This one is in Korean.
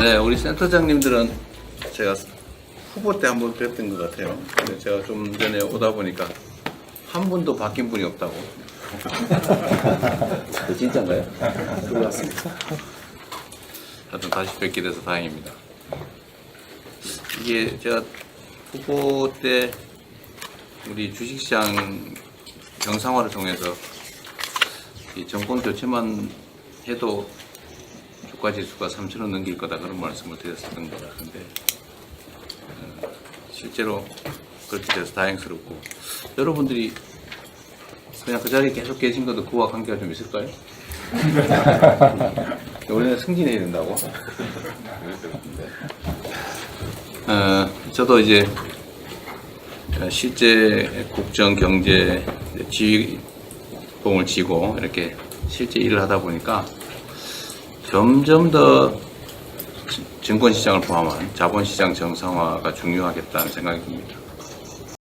네, 우리 센터장님들은 제가 후보 때 한 번 뵀던 것 같아요. 근데 제가 좀 전에 오다 보니까 한 분도 바뀐 분이 없다고. 네, 진짜인가요? 그렇습니다. 하여튼 다시 뵙게 돼서 다행입니다. 이게 제가 후보 때 우리 주식시장 정상화를 통해서 이 정권 교체만 해도 주가 지수가 3천원 넘길 거다 그런 말씀을 드렸었던 것 같은데 어, 실제로 그렇게 돼서 다행스럽고 여러분들이 그냥 그 자리에 계속 계신 것도 그와 관계가 좀 있을까요? 원래는 승진해야 된다고? 어, 저도 이제 실제 국정 경제 지휘봉을 쥐고 이렇게 실제 일을 하다 보니까 점점 더 증권시장을 포함한 자본시장 정상화가 중요하겠다는 생각입니다.